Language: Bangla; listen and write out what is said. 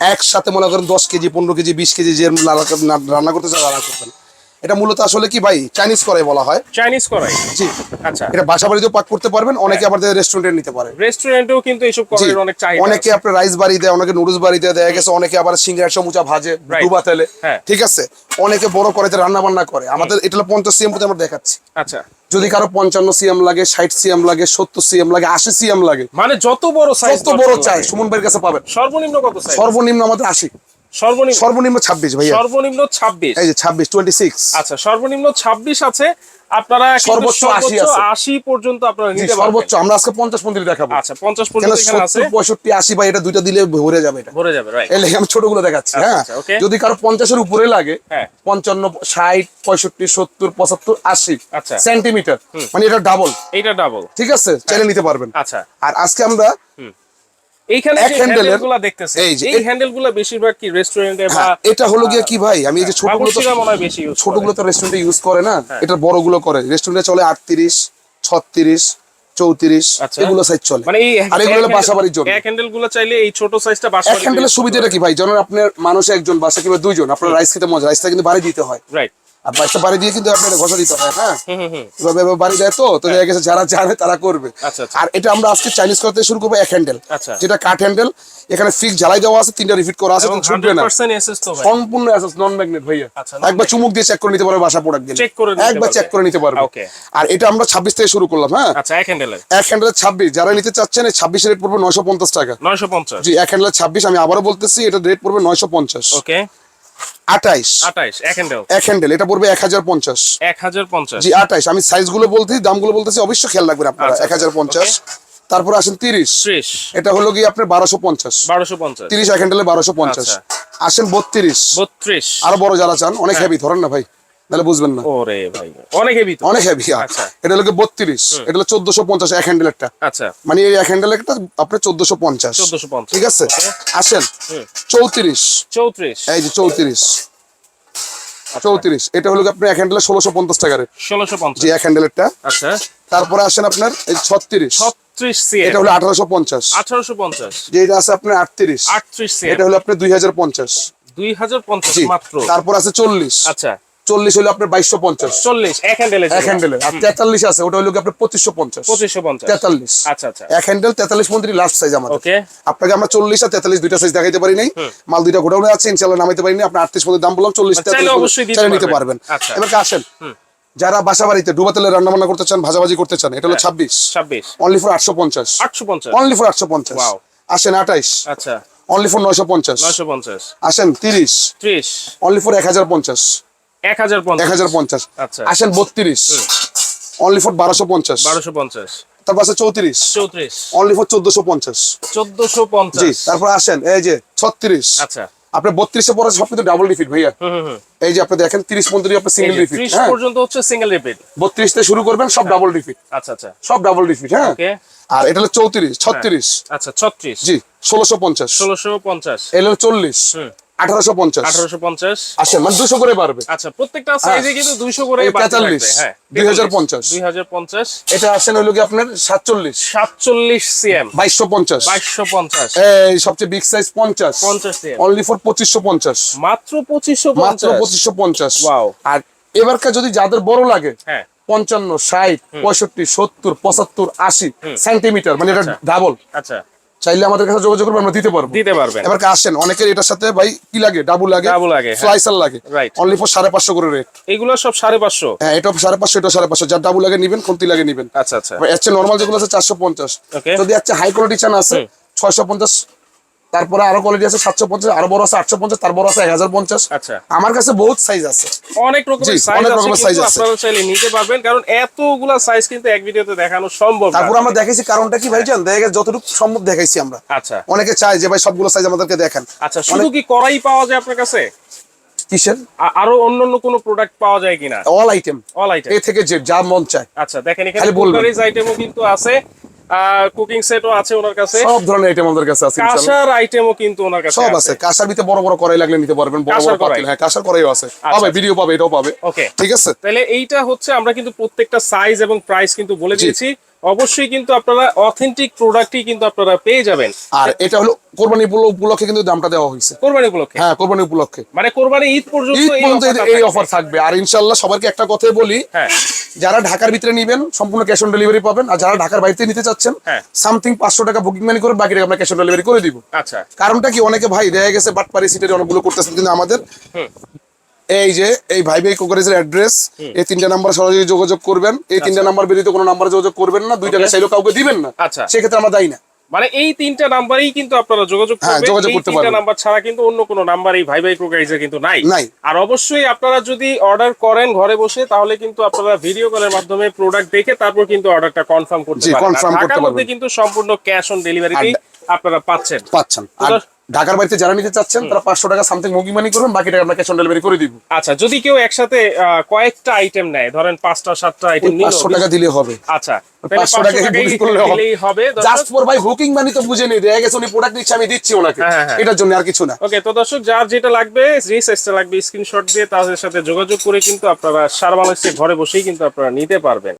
একসাথে মনে করেন দশ কেজি পনেরো কেজি বিশ কেজি যে রান্না- করতে চান রান্না করবেন। এটা মূলত আসলে কি ভাই? চাইনিজ করাই বলা হয়। চাইনিজ করাই। জি। আচ্ছা। এটা বাসা বাড়িতেও পাক করতে পারবেন অনেকে আমাদের রেস্টুরেন্টে নিতে পারে। রেস্টুরেন্টেও কিন্তু এইসব করার অনেক চাহিদা অনেকে আপনার রাইস বাড়ি দেয় অনেকে নুডলস বাড়ি দেয় দেখা গেছে অনেকে আবার সিঙ্গার সমুচা ভাজে ডুবা তেলে। হ্যাঁ। ঠিক আছে? অনেকে বড় করাইতে রান্না বান্না করে। আমাদের এটা পঞ্চাশ সিএম আমরা দেখাচ্ছি। আচ্ছা। যদি কারও পঞ্চান্ন সিএম লাগে ষাট সিএম লাগে সত্তর সিএম লাগে আশি সিএম লাগে মানে যত বড় সাইজ বড় চাই সুমন ভাইয়ের কাছে পাবেন। সর্বনিম্ন কত সাইজ সর্বনিম্ন আমাদের আশি। সর্বনিম্ন সর্বনিম্ন ছাব্বিশ ভাইয়া। সর্বনিম্ন 26 এই যে ছাব্বিশ টোয়েন্টি সিক্স আচ্ছা সর্বনিম্ন 26 আছে। আপনারা সর্বোচ্চ 80 আছে। 80 পর্যন্ত আপনারা নিতে পারবেন। সর্বোচ্চ আমরা আজকে পঞ্চাশ পন্থী দেখাবো। আচ্ছা 50 পর্যন্ত এখানে আছে। সত্তর পঁয়ষট্টি আশি বা এটা দুইটা দিলে ভরে যাবে এটা। ভরে যাবে রাইট এই আমি ছোটগুলো দেখাচ্ছি আচ্ছা, হ্যাঁ। আচ্ছা, যদি কারও পঞ্চাশের উপরে লাগে হ্যাঁ। পঞ্চান্ন ষাট পঁয়ষট্টি সত্তর পঁচাত্তর আশি আচ্ছা। সেন্টিমিটার মানে এটা ডাবল এইটা ডাবল ঠিক আছে? চাইলে নিতে পারবেন। আচ্ছা। আর আজকে আমরা এইখানে এক যে handle হ্যান্ডেলগুলো দেখতেছে এই হ্যান্ডেলগুলো বেশিরভাগ কি রেস্টুরেন্টে বা হ্যাঁ, এটা হলো গিয়ে কি ভাই? আমি এই যে ছোটগুলো তো বেশি ইউজ ছোটগুলো তো রেস্টুরেন্টে ইউজ করে না হ্যাঁ। এটা বড়গুলো করে। রেস্টুরেন্টে চলে আটত্রিশ ছত্রিশ চৌত্রিশ আচ্ছা। এগুলো সাইজ চলে। মানে আর এগুলো হলো বাসা বাড়ির জন্য এক হ্যান্ডেলগুলো চাইলে এই ছোট সাইজটা বাসা এক হ্যান্ডেলের সুবিধাটা কি ভাই? যেমন আপনার মানুষ একজন বাসা কিংবা দুইজন আপনার রাইস খেতে মজা রাইসটা কিন্তু বাড়ি দিতে হয়। রাইট আর রাইসটা বাড়ি দিয়ে কিন্তু আপনার ঘষা দিতে হয় হ্যাঁ? হুম হুম হুম। এভাবে এভাবে বাড়ি দেয় তো তো দেখা গেছে যারা জানে তারা করবে। আচ্ছা, আচ্ছা। আর এটা আমরা আজকে চাইনিজ করতে শুরু করব এক হ্যান্ডেল আচ্ছা। যেটা কাঠ হ্যান্ডেল এখানে ফিক্স দেওয়া আছে তিনটা রিফিট করা আছে ছুটবে না। 100% এসএস তো ভাই। সম্পূর্ণ অ্যাসেস নন ম্যাগনেট ভাইয়া একবার চুমুক দিয়ে চেক করে নিতে পারবে বাসা প্রোডাক্ট দিলে একবার চেক করে নিতে পারবে। আর এটা আমরা ছাব্বিশ থেকে শুরু করলাম হ্যাঁ? এক হ্যান্ডেলের এক হ্যান্ডেলের ছাব্বিশ। যারা নিতে চাচ্ছেন এই ছাব্বিশ রেট পড়বে নয়শো পঞ্চাশ টাকা। 950 জি এক হ্যান্ডেলের ছাব্বিশ আমি আবারও বলতেছি এটা রেট পড়বে নয়শো পঞ্চাশ। ওকে আঠাইশ। 28 এক হ্যান্ডেল এক হ্যান্ডেল এটা পড়বে এক হাজার পঞ্চাশ। 1050 জি আঠাইশ। আমি সাইজগুলো বলতেছি দামগুলো বলতেছি অবশ্যই খেয়াল রাখবেন আপনারা। আচ্ছা, এক হাজার পঞ্চাশ। তারপরে আসেন তিরিশ। এটা হলো গিয়ে আপনার বারোশো পঞ্চাশ। 1250 তিরিশ এক হ্যান্ডেলে বারোশো পঞ্চাশ। আচ্ছা। আসেন বত্রিশ। 32 আরও বড় যারা চান অনেক হ্যাঁ। হেভি ধরেন না ভাই। তাহলে বুঝবেন না। ওরে ভাই অনেক হেভি অনেক হেভি আচ্ছা। এটা হলো বত্রিশ এটা হলো চোদ্দশো পঞ্চাশ এক হ্যান্ডেল একটা আচ্ছা। মানে এই এক আপনার চোদ্দশো পঞ্চাশ। 1450 ঠিক আছে? আসেন। হুম। চৌত্রিশ। 34 এই যে চৌত্রিশ। চৌত্রিশ। এটা হলো আপনার এক হ্যান্ডেলে ষোলোশো পঞ্চাশ টাকা রেট 1650 জি এক হ্যান্ডেলেরটা আচ্ছা। তারপরে আসেন আপনার এই ছত্রিশ। 36 সি এটা হলো আঠারোশো পঞ্চাশ। 1850 যে এটা আছে আপনার আটত্রিশ। 38 সি এটা হলো আপনার দুই হাজার পঞ্চাশ। 2050 জি। মাত্র। তারপর আছে চল্লিশ। আচ্ছা। চল্লিশ হলো আপনার বাইশশো পঞ্চাশ। 40 এক হ্যান্ডেলে এক হ্যান্ডেলে আর তেতাল্লিশ আছে ওটা হলো আপনার পঁচিশশো পঞ্চাশ। 2550 তেতাল্লিশ। আচ্ছা আচ্ছা। এক হ্যান্ডেল তেতাল্লিশ পর্যন্ত লাস্ট সাইজ আমাদের। আপনাকে আমরা চল্লিশ আর তেতাল্লিশ দুইটা সাইজ দেখাইতে পারি নাই। মাল দুইটা গোডাউনে আছে ইনশাল্লাহ নামাইতে পারিনি আপনার আটত্রিশ পর্যন্ত দাম বললাম চল্লিশ মানে চাইলে নিতে পারবেন। আচ্ছা। এবার আসেন। যারা বাসা বাড়িতে ডুবা তেলে রান্না বান্না করতে চান ভাজাভাজি করতে চান এটা হলো হ্যাঁ। ছাব্বিশ। অনলি ফর আটশো পঞ্চাশ। 850 অনলি ফর আটশো পঞ্চাশ। আসেন আঠাইশ। আচ্ছা। অনলি ফর নয়শো পঞ্চাশ। 950 আসেন তিরিশ। 30 অনলি ফর এক হাজার পঞ্চাশ। 1050 এক হাজার পঞ্চাশ। আচ্ছা। আসেন বত্রিশ। অনলি ফর বারোশো পঞ্চাশ। 1250 তারপর আছে চৌত্রিশ। 34 অনলি ফর চোদ্দশো পঞ্চাশ। জি তারপর আসেন এই যে ছত্রিশ। আচ্ছা। আপনার বত্রিশে পরে সব কিন্তু ডাবল রিফিট ভাইয়া। হুম হুম হুম। এই যে আপনি দেখেন তিরিশ পর্যন্ত সিঙ্গেল রিফিট 30 হ্যাঁ। পর্যন্ত হচ্ছে সিঙ্গেল রিপিট বত্রিশ থেকে শুরু করবেন সব ডাবল রিফিট আচ্ছা আচ্ছা। সব ডাবল রিফিট হ্যাঁ। আর এটা হলো চৌত্রিশ ছত্রিশ। আচ্ছা 36 জি ষোলোশো পঞ্চাশ। 1650 এটা হলো চল্লিশ। আঠারোশো পঞ্চাশ। 1850 আসেন মানে দুশো করে পারবে আচ্ছা প্রত্যেকটা সাইজে কিন্তু 200 করে এই বাড়তে 43, থাকবে, হ্যাঁ 2050 2050 এটা আসেন হলো কি আপনার সাতচল্লিশ। 47 সিএম বাইশশো পঞ্চাশ। 2250 এই সবচেয়ে বিগ সাইজ পঞ্চাশ। 50 অনলি ফর পঁচিশশো পঞ্চাশ। মাত্র 2550 মাত্র পঁচিশশো পঞ্চাশ. আর এবারকার যদি যাদের বড় লাগে হ্যাঁ। পঞ্চান্ন ষাট পঁয়ষট্টি সত্তর পঁচাত্তর আশি সেন্টিমিটার মানে এটা। ডাবল আচ্ছা। চাইলে আমাদের কাছে যোগাযোগ করবে আমরা দিতে পারব। দিতে পারবেন। এবার আসেন অনেকের এটার সাথে ভাই কি লাগে? ডাবু লাগে ডাবু লাগে, হ্যাঁ। স্লাইসার লাগে। রাইট অনলি ফর সাড়ে পাঁচশো করে রেট এগুলো সব 550 হ্যাঁ এটা সাড়ে পাঁচশো এটা সাড়ে পাঁচশো। যার ডাবল লাগে নিবেন কোনটি লাগে নিবেন। আচ্ছা আচ্ছা। এর চেয়ে নর্মাল যেগুলো আছে চারশো পঞ্চাশ। Okay. যদি আছে হাই কোয়ালিটি চান আছে ছয়শো পঞ্চাশ তারপরে আরও কোয়ালিটি আছে সাতশো পঞ্চাশ আরও বড় আছে আটশো পঞ্চাশ তার বড় আছে এক হাজার পঞ্চাশ। আচ্ছা। আমার কাছে বহুত সাইজ আছে। অনেক রকমের সাইজ আছে। আপনারা চাইলে নিতে পারবেন কারণ এতগুলা সাইজ কিন্তু এক ভিডিওতে দেখানো সম্ভব তারপর আমরা দেখাইছি কারণটা কি ভাই জান? দেখা গেছে যতটুকু সম্ভব দেখাইছি আমরা। আচ্ছা। অনেকে চায় যে ভাই সবগুলো সাইজ আমাদেরকে দেখান। আচ্ছা শুধু কি করাই পাওয়া যায় আপনার কাছে? কিসের? আরও অন্যান্য কোনো প্রোডাক্ট পাওয়া যায় কিনা? অল আইটেম অল আইটেম এ থেকে যে যা মন চায়। আচ্ছা দেখেন এখানে খালি বলবেন। কুকারিজ আইটেমও কিন্তু আছে। কুকিং সেটও আছে ওনার কাছে। সব ধরনের আইটেম আমাদের কাছে আছে। কাঁসার আইটেমও কিন্তু ওনার কাছে সব আছে। কাঁসার ভিতরে বড় বড় কড়াই লাগলে নিতে পারবেন বড় কাঁসার বড় পাতিল হ্যাঁ কাঁসার কড়াইও আছে। পাবে আচ্ছা। ভিডিও পাবে এটাও পাবে। ওকে ঠিক আছে? তাহলে এইটা হচ্ছে আমরা কিন্তু প্রত্যেকটা সাইজ এবং প্রাইস কিন্তু বলে দিয়েছি। অবশ্যই কিন্তু আপনারা অথেন্টিক প্রোডাক্টই কিন্তু আপনারা পেয়ে যাবেন। আর এটা হলো কোরবানি উপলক্ষে কিন্তু দামটা দেওয়া হয়েছে। কোরবানি উপলক্ষে? হ্যাঁ কোরবানি উপলক্ষে। মানে কোরবানি ঈদ পর্যন্ত এই। অফার থাকবে। আর ইনশাল্লাহ সবাইকে একটা কথাই বলি হ্যাঁ। যারা ঢাকার ভিতরে নিবেন সম্পূর্ণ ক্যাশ অন ডেলিভারি পাবেন। আর যারা ঢাকার বাইরে নিতে চাচ্ছেন হ্যাঁ। সামথিং পাঁচশো টাকা বুকিং মানি করে বাকি টাকা আমরা ক্যাশ অন ডেলিভারি করে দিব। আচ্ছা। কারণটা কি? অনেকে ভাই দেখা গেছে বাটপারি সিটের অনেকগুলো করতেছেন কিন্তু আমাদের। এই যে এই ভাই ভাই কোকারেজের অ্যাড্রেস এই তিনটা নাম্বার সরাসরি যোগাযোগ করবেন। এই তিনটা নাম্বার বেরিয়ে কোনো নাম্বার যোগাযোগ করবেন না দুই টাকা চাইলেও কাউকে দিবেন না। আচ্ছা। সেক্ষেত্রে আমরা দায়ী না। মানে এই তিনটা নাম্বারেই কিন্তু আপনারা যোগাযোগ হ্যাঁ, করবেন। যোগাযোগ করতে তিনটা পারবেন। নাম্বার ছাড়া কিন্তু অন্য কোনো নাম্বার এই ভাই ভাই ক্রোকাইজে কিন্তু নাই। নাই। আর অবশ্যই আপনারা যদি অর্ডার করেন ঘরে বসে তাহলে কিন্তু আপনারা ভিডিও কলের মাধ্যমে প্রোডাক্ট দেখে তারপর কিন্তু অর্ডারটা কনফার্ম করতে আর করতে ঢাকার মধ্যে পারবেন। কিন্তু সম্পূর্ণ ক্যাশ অন ডেলিভারিতেই আপনারা পাচ্ছেন। পাচ্ছেন। ঢাকার বাড়িতে যারা নিতে চাচ্ছেন তারা পাঁচশো টাকা সামথিং বুকিং মানি করবেন বাকি টাকা আমরা ক্যাশ অন ডেলিভারি করে দিব। আচ্ছা যদি কেউ একসাথে কয়েকটা আইটেম নেয় ধরেন পাঁচটা সাতটা আইটেম পাঁচশো টাকা দিলে হবে। আচ্ছা তাহলে 500 500 টাকায় টাকাই booking করলে হবে। জাস্ট ফর ভাই বুকিং মানি তো বুঝে নেই দেখা গেছে উনি প্রোডাক্ট নিচ্ছে আমি দিচ্ছি ওনাকে। হ্যাঁ, হ্যাঁ। এটার জন্য আর কিছু না। ওকে তো দর্শক যার যেটা লাগবে লাগবে স্ক্রিনশট দিয়ে তাদের সাথে যোগাযোগ করে কিন্তু আপনারা সারা বাংলাদেশে ঘরে বসেই কিন্তু আপনারা নিতে পারবেন।